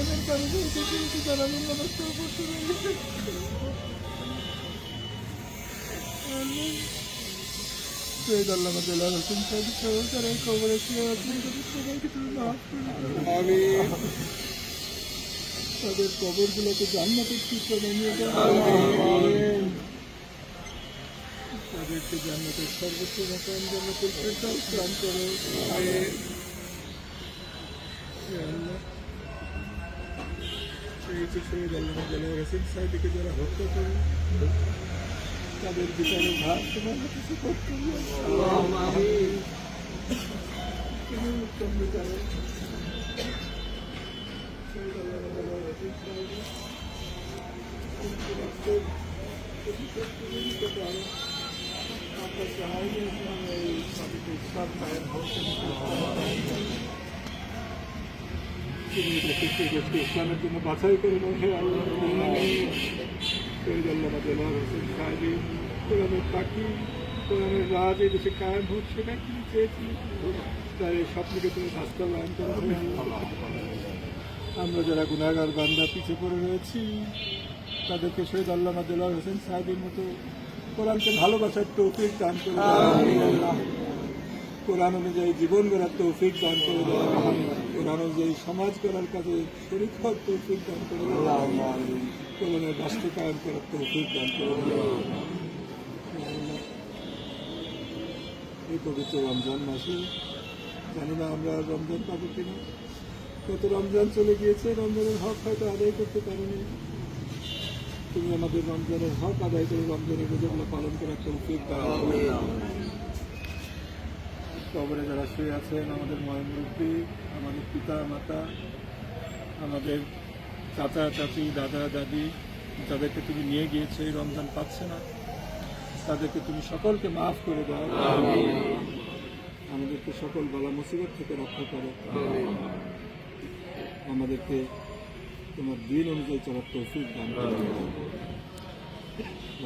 আলমের কারিগরকে কিন্তু যারা নিম্নবস্ত করতে করে আমি তাদের কবরগুলোকে জান্নাতের চিত্র বানিয়ে তাদেরকে জান্নাতের সর্বোচ্চ মকাম জান্নাতের ফেরদাউস দান করো। চিকিৎসকের জনগণের চিকিৎসায় দিকে যারা হত্যা করে তাদের বিচারে ভার তোমার কিছু করতে উত্তম বিচারে আপনার চাই সব বাছাই করে আল্লাহ হোসেন কায়েম কি হে আমরা যারা গুণাগার বান্দা পিছিয়ে পড়ে রয়েছি, তাদেরকে শহীদ আল্লামা দেলার হোসেন সাহেবের মতো কোরআনকে ভালোবাসার তৌফিক দান করে আল্লাহ। কোরআন অনুযায়ী জীবন গড়ার তৌফিক দান করে কোরআন অনুযায়ী সমাজ গড়ার কাজে শরীর হওয়ার তৌফিক দান করে কোরআনের বাস্তবায়ন করার তৌফিক দান করে এই পবিত্র রমজান মাসে জানি না আমরা রমজান পাবো কিনা। কত রমজান চলে গিয়েছে রমজানের হক হয়তো আদায় করতে পারিনি। তুমি আমাদের রমজানের হক আদায় করে রমজানের রোজাগুলো পালন করার তৌফিক দাও কবরে যারা শুয়ে আছেন আমাদের ময়মুরব্বী আমাদের পিতা মাতা আমাদের চাচা চাচি দাদা দাদি যাদেরকে তুমি নিয়ে গিয়েছো এই রমজান পাচ্ছে না। তাদেরকে তুমি সকলকে মাফ করে দাও। আমাদেরকে সকল বালা মুসিবত থেকে রক্ষা করো। আমাদেরকে তোমার দিন অনুযায়ী চলার তৌফিক দান করো।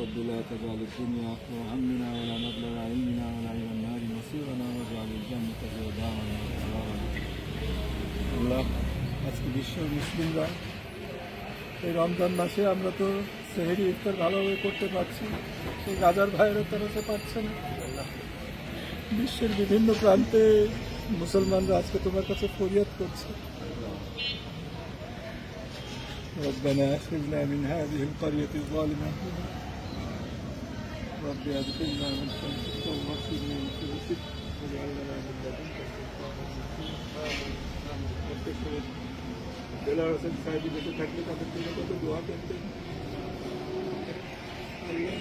رب لا تجعل الدنيا أكبر همنا ولا مبلغ علمنا ولا إلى النار مصيرنا واجعل الجنة هي دارنا وقرارنا আল্লাহ আজকে বিশ্ব মুসলিমরা এই রমজান মাসে আমরা তো সেহেরি ইফতার ভালোভাবে করতে পারছি সেই গাজার ভাইয়েরও তরফে পারছে না বিশ্বের বিভিন্ন প্রান্তে মুসলমানরা আজকে তোমার কাছে ফরিয়াদ করছে ربنا أخرجنا من هذه القرية الظالمة رب أدخلنا من خلفك واغفر من خلفك واجعل لنا من لدنك سلطانا বেলা হোসেন সাহেব বেঁচে থাকলে তাদের জন্য কত দোয়া করতেন আল্লাহ,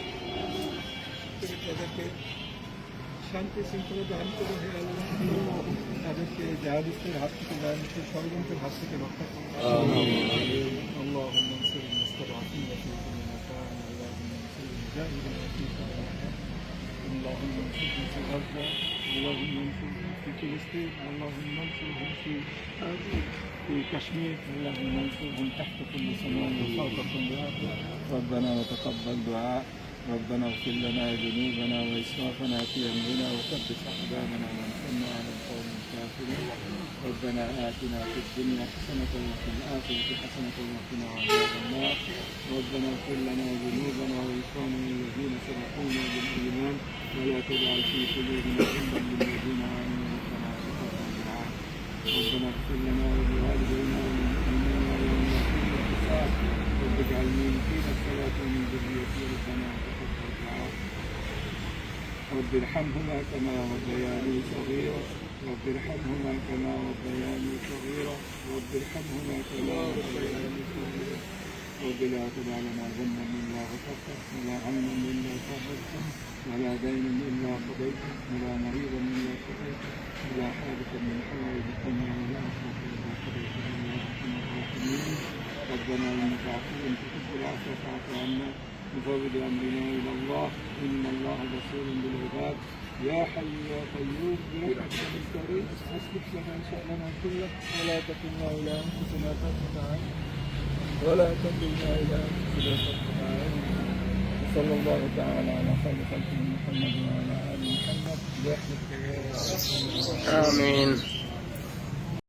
তুমি তাদেরকে শান্তি শৃঙ্খলা দান করে হে আল্লাহ তাদেরকে জাহাদিসের হাত থেকে জাহাদিসের ষড়যন্ত্রের হাত থেকে রক্ষা করো اللهم انصرهم في فلسطين اللهم انصرهم في في كشمير اللهم انصرهم تحت كل سماء وفوق كل ربنا وتقبل دعاء. ربنا اغفر لنا ذنوبنا وإسرافنا في أمرنا وثبت أقدامنا وانصرنا على القوم الكافرين. ربنا آتنا في الدنيا حسنة وفي الآخرة حسنة وقنا عذاب النار. ربنا اغفر لنا ذنوبنا وإخواننا الذين سبقونا بالإيمان. ولا تجعل في قلوبنا غلا للذين آمنوا ربنا دعاء ربنا اغفر لنا ولوالدينا وللمؤمنين يوم يقوم الحساب رب اجعلني مقيم الصلاة ومن ذريتي. ربنا رب ارحمهما كما ربياني صغيرا. رب ارحمهما كما ربياني صغيرا. رب ارحمهما كما ربياني صغيرا. رب لا تدع لنا ذنبا إلا غفرته ولا هما إلا فرجته ولا دينا إلا قضيته ولا مريضا إلا شفيته ولا حاجة من حوائج الدنيا والاخرة إلا قضيتها يا أرحم الراحمين. ربنا إنك عفو تحب العفو فاعف عنا. نفوض أمرنا إلى الله. إن الله بصير بالعباد. يا حي يا قيوم. برحمتك الكريم أصلح لنا شأننا كله. ولا تكلنا إلى أنفسنا طرفة عين. ولا تكلنا إلى أنفسنا طرفة عين. صلى الله تعالى على خير خلقه محمد وعلى آل محمد. برحمتك يا الراحمين آمين.